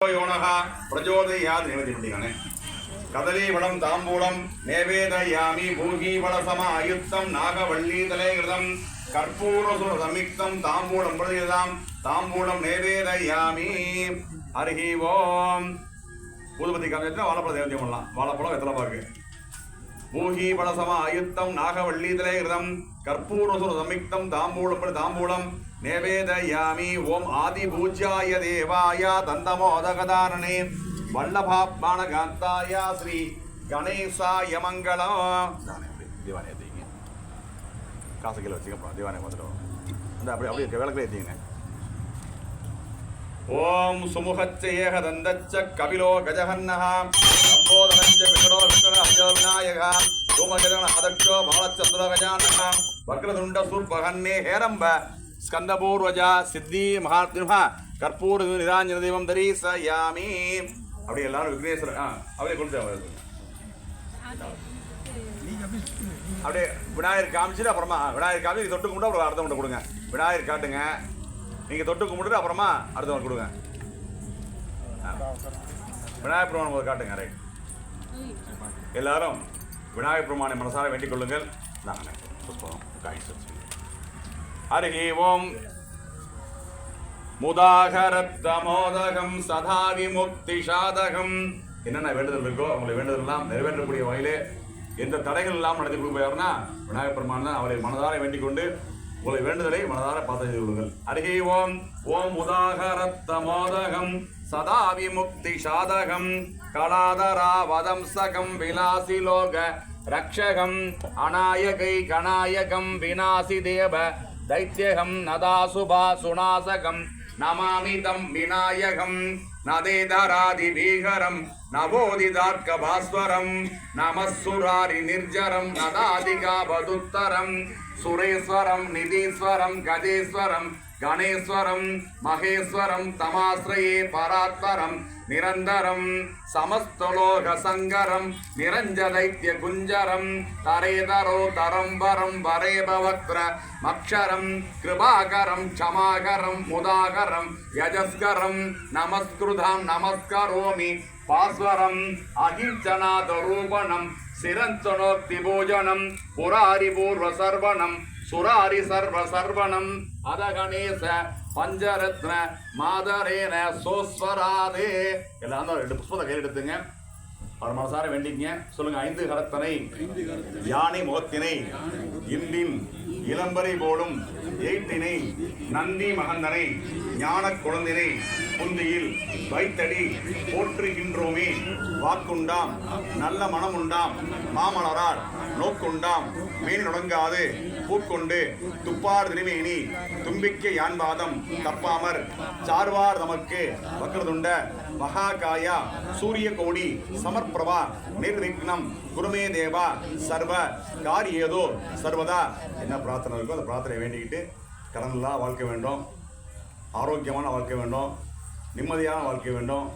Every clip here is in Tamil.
யோனः பிரச்சோதயாத் நியமதி கதலீவளம் தாம்பூலம் நேவேதயாமி பூகீவளசமாயுக்தம் நாகவள்ளீதலே கிருதம் கற்பூரசுர சமிக்தம் தாம்பூலம் பிரதிதாம் தாம்பூலம் நேவேதயாமி. ஹரிஹி ஓம். பூதுபதி காமியத்தில் வாழைப்பழம் தேவந்தியம் பண்ணலாம் வாழைப்பழம் வெத்தலை பாக்கு பூகி பலசம ஆயுத்தம் நாகவள்ளீதலே கிருதம் கற்பூரசுர சமிக்தம் தாம்பூலம் தாம்பூலம் நேவேதயாமி ஓம் ஆதி பூஜ்யாய தேவாய தந்தமோதகதாரணே வல்லபாபானகாந்தாய ஸ்ரீ கணேசாய மங்களம் திவானே ஏற்றிங்க காசு கீழே வச்சுக்கப்புறம் திவானே வந்துடும் அந்த அப்படி அப்படியே விளக்கில் ஏற்றிங்க ஓம் சுமுகச்ச தந்தச்ச கபிலோ கஜகன்னः சம்போதனஞ்ச விகடோ விஷ்ணு அஜோ விநாயகா தூமகஜன அதக்ஷோ பாலச்சந்திர கஜானः வக்ரதுண்ட சூர்பகன்னே ஹேரம்ப ஸ்கந்தபூர்வஜா சித்தி மகாத்மா கற்பூர நிராஞ்சன தெய்வம் தரீசயாமி. அப்படி எல்லாரும் விக்னேஸ்வரர் ஆ அப்படியே கொடுத்து அப்படியே விநாயகர் காமிச்சிட்டு அப்புறமா விநாயகர் காமிச்சு தொட்டு கும்பிட்டு அப்புறம் அர்த்தம் கொண்டு கொடுங்க. விநாயகர் காட்டுங்க. நீங்கள் தொட்டு கும்பிட்டுட்டு அப்புறமா அடுத்தவங்க கொடுங்க. விநாயகர் பெருமானை காட்டுங்க ரைட் எல்லாரும் விநாயகர் பெருமானை மனசார வேண்டிக் கொள்ளுங்கள். நாங்கள் புஷ்பம் காய்ச்சி ஹரி ஓம் முதாகரத்தமோதகம் சதா விமுக்தி சாதகம் என்னென்ன வேண்டுதல் இருக்கோ அவங்களை வேண்டுதல் எல்லாம் நிறைவேற்றக்கூடிய வகையிலே எந்த தடைகள் இல்லாமல் நடத்தி கொடுப்பாருன்னா விநாயகர் பெருமான் தான் அவரை மனதார வேண்டிக் கொண்டு உங்களை வேண்டுதலை மனதார பார்த்து செய்து கொள்ளுங்கள். அருகே ஓம். ஓம் உதாகரத்தமோதகம் சதா விமுக்தி சாதகம் கலாதரா வதம்சகம் விலாசி லோக ரக்ஷகம் அநாயகை கணாயகம் வினாசி தேவ दैत्यहं नदासुभा सुनासकं नमामि तं विनायकं नदेधरादिभीकरं नवोदिदार्कभास्वरं नमः सुरारिनिर्जरं नदादिगावदुत्तरं सुरेश्वरं निधीश्वरं गजेश्वरं गणेश्वरं महेश्वरं तमाश्रये நிரந்தரம் சமஸ்தலோக சங்கரம் நிரஞ்சதைத்திய குஞ்சரம் தரேதரோ தரம்பரம் வரேபவத்ர மக்ஷரம் கிருபாகரம் க்ஷமாகரம் முதாகரம் யஜஸ்கரம் நமஸ்கிருதாம் நமஸ்கரோமி பாஸ்வரம் அகிஞ்சநாதரூபணம் சிரந்தனோக்தி பூஜனம் புராரி பூர்வ சர்வணம் சுராரி சர்வ சர்வணம் அதகணேச பஞ்சரத்ன மாதரேன சோஸ்வராதே. எல்லாரும் ரெண்டு புஷ்பத்தை கையில் எடுத்துங்க. அவர் மனசார வேண்டிங்க சொல்லுங்க ஐந்து கரத்தனை. யானை முகத்தினை. இந்தின் இளம்பரை போலும் எயிட்டினை. நந்தி மகந்தனை. ஞான குழந்தினை புந்தியில் வைத்தடி போற்றுகின்றோமே. வாக்குண்டாம் நல்ல மனமுண்டாம் மாமலரார் நோக்குண்டாம் மீன் நுடங்காது பூக்கொண்டு துப்பார் திருமேனி தும்பிக்க யான்பாதம் தப்பாமர் சார்வார் தமக்கு வக்ரதுண்ட மகாகாயா சூரிய கோடி சமர்ப்பிரபா நிர்விக்னம் குருமே தேவா சர்வ காரியேதோ சர்வதா என்ன பிரார்த்தனை இருக்கோ அந்த பிரார்த்தனை வேண்டிக்கிட்டு கடனெல்லாம் வாழ்க்க வேண்டும். ஆரோக்கியமான வாழ்க்கை வேண்டும் நிம்மதியான வாழ்க்கை வேண்டும்.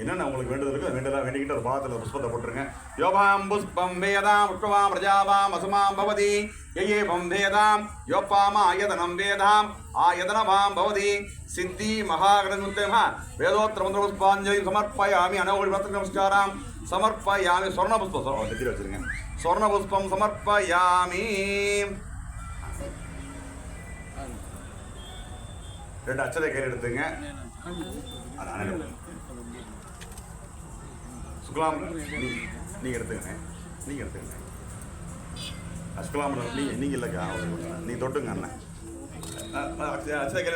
என்னென்ன உங்களுக்கு வேண்டுதல் இருக்கோ வேண்டலாம் வேண்டிக்கிட்டு ஒரு பாதத்தில் புஷ்பத்தை போட்டுருங்க. யோபாம் புஷ்பம் வேதாம் உஷ்பவாம் பிரஜாவாம் அசுமாம் பவதி. யயேவம் வேதாம் யோப்பாம ஆயதனம் வேதாம் ஆயதனமாம் பவதி. சித்தி மகாகிரமுத்தேம வேதோத்திர மந்திர புஷ்பாஞ்சலி சமர்ப்பயாமி அனோகி பத்திர நமஸ்காரம். சமர்ப்பயாமி சொர்ண புஷ்பம் நெத்தியில் வச்சிருங்க. சொர்ண புஷ்பம் சமர்ப்பயாமி. ரெண்டு அச்சதை கையில் எடுத்துங்க. சுக்லாம் நீ- நீங்க எடுத்துக்கங்க. நீங்க எடுத்துக்கங்க. சுக்லாம் நீங்க நீங்கள் இல்லக்கா அவசரப்படாத. நீங்க தொட்டுங்க அண்ணன். அஹ்,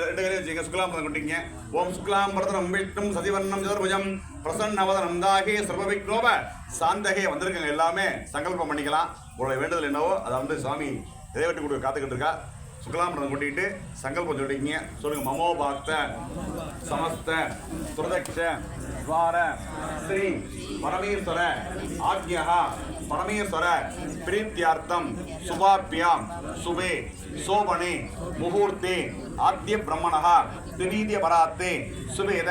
ரெண்டு கையில் வச்சுங்க சுக்லாம் கொட்டிங்க ஓம் சுக்லாம் பரதனம் விஷ்ணும் சதிவர்ணம் சதுர்புஜம் பிரசன்னவதனம் தாகே சர்வவிக்னோப சாந்தகே. வந்திருக்கங்க எல்லாமே சங்கல்பம் பண்ணிக்கலாம். உங்களுடைய வேண்டுதல் என்னவோ அதை வந்து சுவாமி இதைவட்டி கொடுக்க காத்துக்கிட்டு இருக்கா. சுக்லாம்பரம் கொட்டிட்டு சங்கல்பம் சொல்லிக்கிங்க சொல்லுங்க மமோ பாக்த சமஸ்த சுரதக்ஷ துவார ஸ்ரீ பரமேஸ்வர ஆக்யா பரமேஸ்வர பிரீத்தியார்த்தம் சுபாபியாம் சுபே சோபனே முகூர்த்தே ஆத்திய பிரம்மணः திரீதிய பராத்தே சுவேத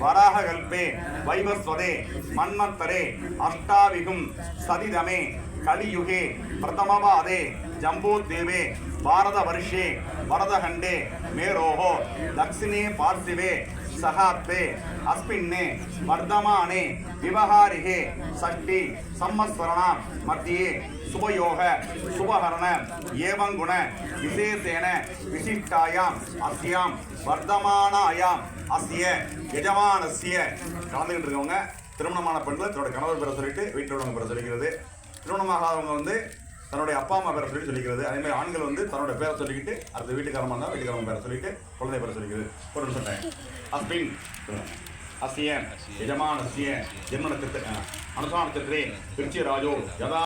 வராககல்பே வைவஸ்வதே மன்மத்தரே அஷ்டாவிகும் சதிதமே கலியுகே பிரதமபாதே ஜம்பூதேவே பாரதவர்ஷே வரதகண்டே மேரோஹோ தக்ஷிணே பார்த்திவே சகாத்தே அஸ்மின்னே வர்தமானே விவகாரிகே சஷ்டி சம்மஸ்வரணாம் மத்தியே சுபயோக சுபஹரண ஏவங்குண விசேஷேன விசிஷ்டாயாம் அஸ்யாம் வர்த்தமானாயாம் அஸ்ய எஜமானஸ்ய கலந்துகிட்டு இருக்கவங்க திருமணமான பெண்கள் தன்னோட கணவர் பெற சொல்லிட்டு வீட்டில் உள்ளவங்க பெற சொல்லிக்கிறது. திருமணமாகாதவங்க வந்து தன்னுடைய அப்பா அம்மா பேரை சொல்லி சொல்லிக்கிறது. அதே மாதிரி ஆண்கள் வந்து தன்னோட பேரை சொல்லிக்கிட்டு அடுத்த வீட்டுக்காரமா இருந்தால் வீட்டுக்காரங்க பேரை சொல்லிட்டு குழந்தை பேரை சொல்லிக்கிறது. ஒரு நிமிஷம் time. அஸ்மின் அஸ்ய எஜமானஸ்ய ஜென்ம நட்சத்திர அனுசார நட்சத்திரே திருச்சி ராஜோ யதா